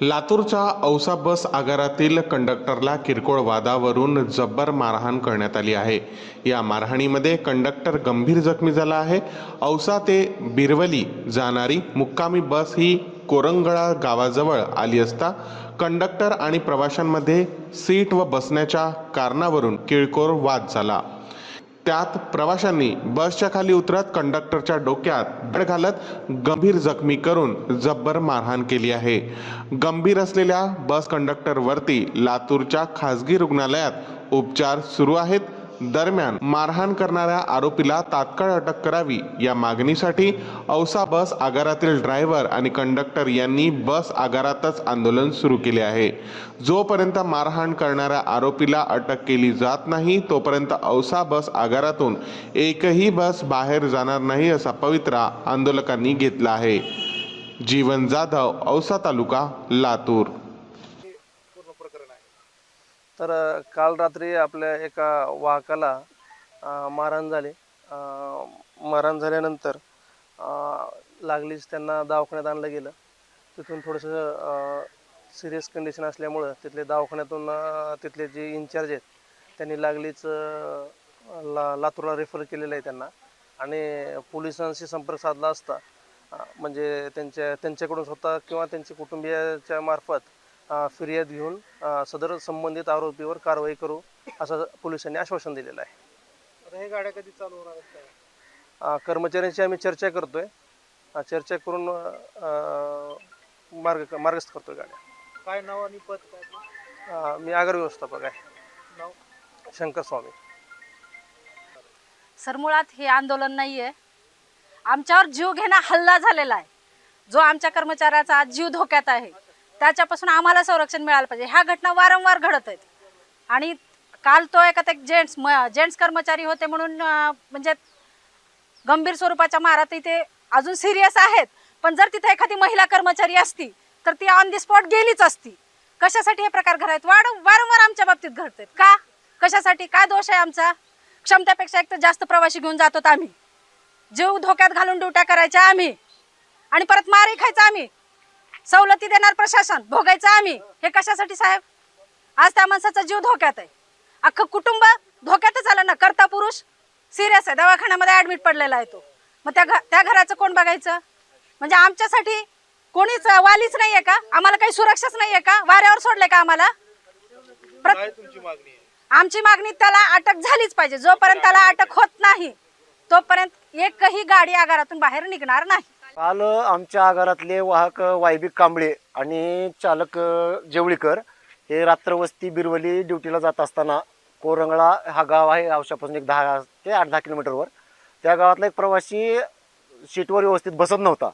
लातूरच्या औसा बस आगारातील कंडक्टरला किरकोळ वादावरून जब्बर मारहाण करण्यात आली आहे. या मारहाणीमध्ये कंडक्टर गंभीर जखमी झाला आहे. औसा ते बिरवली जाणारी मुक्कामी बस ही कोरंगळा गावाजवळ आली असता कंडक्टर आणि प्रवाशांमध्ये सीट व बसण्याच्या कारणावरून किरकोळ वाद झाला. त्यात प्रवाशांनी बसच्या खाली उतरत कंडक्टरच्या डोक्यात धड घालत गंभीर जखमी करून जब्बर मारहाण केली आहे. गंभीर असलेल्या बस कंडक्टरवरती लातूरच्या खासगी रुग्णालयात उपचार सुरू आहेत. दरम्यान मारहाण करणाऱ्या आरोपीला तात्काळ अटक करावी या मागणीसाठी औसा बस आगारातील ड्रायव्हर आणि कंडक्टर यांनी बस आगारातच आंदोलन सुरू केले आहे. जोपर्यंत मारहाण करणाऱ्या आरोपीला अटक केली जात नाही तोपर्यंत औसा बस आगारातून एकही बस बाहेर जाणार नाही असा पवित्रा आंदोलकांनी घेतला आहे. जीवन जाधव औसा तालुका लातूर. तर काल रात्री आपल्या एका वाहकाला मारहाण झाली. मारहाण झाल्यानंतर लागलीच त्यांना दवाखान्यात आणलं गेलं. तिथून थोडंसं सिरियस कंडिशन असल्यामुळं तिथले दवाखान्यातून तिथले जे इन्चार्ज आहेत त्यांनी लागलीच ला लातूरला रेफर केलेलं आहे त्यांना. आणि पोलिसांशी संपर्क साधला असता म्हणजे त्यांच्या त्यांच्याकडून स्वतः किंवा त्यांच्या कुटुंबियाच्या मार्फत फिर्याद घेऊन सदर संबंधित आरोपीवर कारवाई करू असं पोलिसांनी आश्वासन दिलेलं आहे. आता हे गाड्या कधी चालू होणार आहेत काय? अ, कर्मचाऱ्यांशी आम्ही चर्चा करतोय. अ, चर्चा करून अ, मार्ग मार्गस्थ करतोय गाड्या. काय नाव आणि पद काय? आपलं? अ, मी आगार व्यवस्थापक आहे. नाव? शंकर स्वामी सर मुळात हे आंदोलन नाहीये. आमच्यावर जीव घेणा हल्ला झालेला आहे. जो आमच्या कर्मचाऱ्याचा आज जीव धोक्यात आहे. त्याच्यापासून आम्हाला संरक्षण मिळालं पाहिजे. ह्या घटना वारंवार घडत आहेत. आणि काल तो एका जेंट्स म जेंट्स कर्मचारी होते म्हणून म्हणजे गंभीर स्वरूपाच्या मारात इथे अजून सिरियस आहेत. पण जर तिथे एखादी महिला कर्मचारी असती तर ती ऑन दी स्पॉट गेलीच असती. कशासाठी हे प्रकार घडायत वाढ वारंवार आमच्या बाबतीत घडतात का? कशासाठी? काय दोष आहे आमचा? क्षमतेपेक्षा एक तर जास्त प्रवासी घेऊन जातो आम्ही. जीव धोक्यात घालून ड्युट्या करायच्या आम्ही. आणि परत मारही खायचा आम्ही. सवलती देणार प्रशासन? भोगायचं आम्ही. हे कशासाठी साहेब? आज त्या माणसाचा जीव धोक्यात आहे. अख्खं कुटुंब धोक्यातच आलं ना करता पुरुष? सिरियस आहे. दवाखान्यामध्ये ऍडमिट पडलेला आहे तो. मग त्या घ- त्या घराचं कोण बघायचं? म्हणजे आमच्यासाठी कोणीच वालीच नाहीये का? आम्हाला काही सुरक्षाच नाहीये का? वाऱ्यावर सोडले का आम्हाला? आमची मागणी त्याला अटक झालीच पाहिजे. जोपर्यंत त्याला अटक होत नाही तोपर्यंत एकही गाडी आगारातून बाहेर निघणार नाही. काल आमच्या आगारातले वाहक वायबिक कांबळे आणि चालक जेवळीकर हे रात्रवस्ती बिरवली ड्युटीला जात असताना कोरंगळा हा गाव आहे औशापासून एक दहा ते आठ दहा किलोमीटरवर. त्या गावातला एक प्रवासी सीटवर व्यवस्थित बसत नव्हता.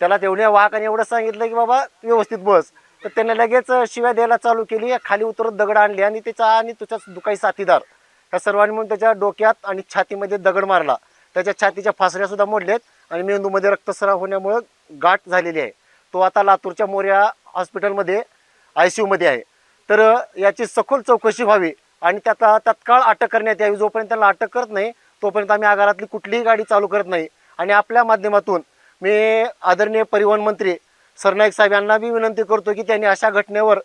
त्याला तेवढ्या वाहकाने एवढं सांगितलं की बाबा व्यवस्थित बस. तर त्याने लगेच शिव्या द्यायला चालू केली खाली उतरत दगड आणली आणि त्याचा आणि तुझ्याच दुकाई साथीदार ह्या सर्वांनी म्हणून त्याच्या डोक्यात आणि छातीमध्ये दगड मारला. त्याच्या छातीच्या फासऱ्या सुद्धा मोडल्यात आणि मेंदूमध्ये रक्तस्राव होण्यामुळं गाठ झालेली आहे. तो आता लातूरच्या मोर्या हॉस्पिटलमध्ये आय सी यूमध्ये आहे. तर याची सखोल चौकशी व्हावी आणि त्याचा तत्काळ अटक करण्यात यावी. जोपर्यंत त्याला अटक करत नाही तोपर्यंत आम्ही आगारातली कुठलीही गाडी चालू करत नाही. आणि आपल्या माध्यमातून मी आदरणीय परिवहन मंत्री सरनाईक साहेब यांना बी विनंती करतो की त्यांनी अशा घटनेवर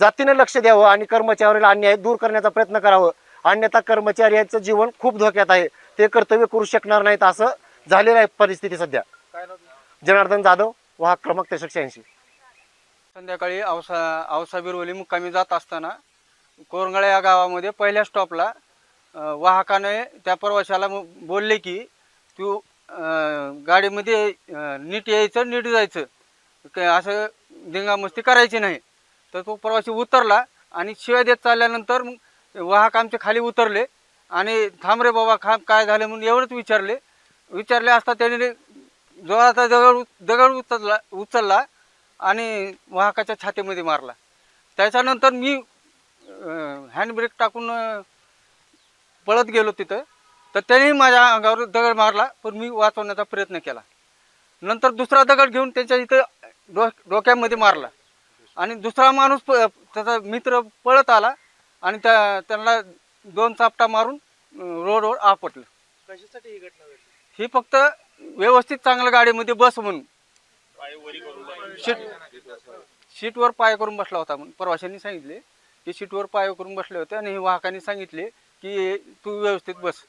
जातीने लक्ष द्यावं आणि कर्मचाऱ्याला अन्याय दूर करण्याचा प्रयत्न करावं. अन्यथा कर्मचाऱ्यांचं जीवन खूप धोक्यात आहे. ते कर्तव्य करू शकणार नाहीत असं झालेलं आहे परिस्थिती सध्या? जनार्दन जाधव वाहक क्रमांक त्रेसष्ट ऐंशी संध्याकाळी औसा औसा बिरवली मुक्कामी जात असताना कोरंगळा या गावामध्ये पहिल्या स्टॉपला वाहकाने त्या प्रवाशाला बोलले की तू गाडीमध्ये नीट यायचं नीट जायचं. असं धिंगामस्ती करायची नाही. तर तो प्रवासी उतरला आणि शिवाय देत चालल्यानंतर वाहक आमचे खाली उतरले. आणि थांब रे बाबा खा काय झालं म्हणून एवढंच विचारले. विचारले असता त्याने जोराचा दगड उ- दगड उचलला उचलला आणि वाहकाच्या छातीमध्ये मारला. त्याच्यानंतर मी हँडब्रेक टाकून पळत गेलो तिथं. तर त्यानेही माझ्या अंगावर दगड मारला पण मी वाचवण्याचा प्रयत्न केला. नंतर दुसरा दगड घेऊन त्यांच्या इथं डो डोक्यामध्ये मारला. आणि दुसरा माणूस प त्याचा मित्र पळत आला आणि त्या त्यांना दोन चापटा मारून रोडवर आपटलं. कशासाठी ही घटना घडली? ही फक्त व्यवस्थित चांगल्या गाडीमध्ये बस म्हणून. सीट सीटवर पाय करून बसला होता म्हणून. प्रवाशांनी सांगितले की सीटवर पाय करून बसले होते आणि वाहकांनी सांगितले की तू व्यवस्थित बस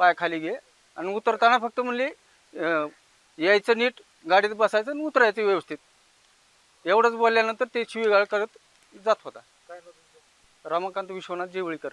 पाय खाली घे. आणि उतरताना फक्त म्हणले यायचं नीट गाडीत बसायचं आणि उतरायचं व्यवस्थित. एवढंच बोलल्यानंतर ते शिवीगाळ करत जात होता? रमाकांत विश्वनाथ जेवळीकर.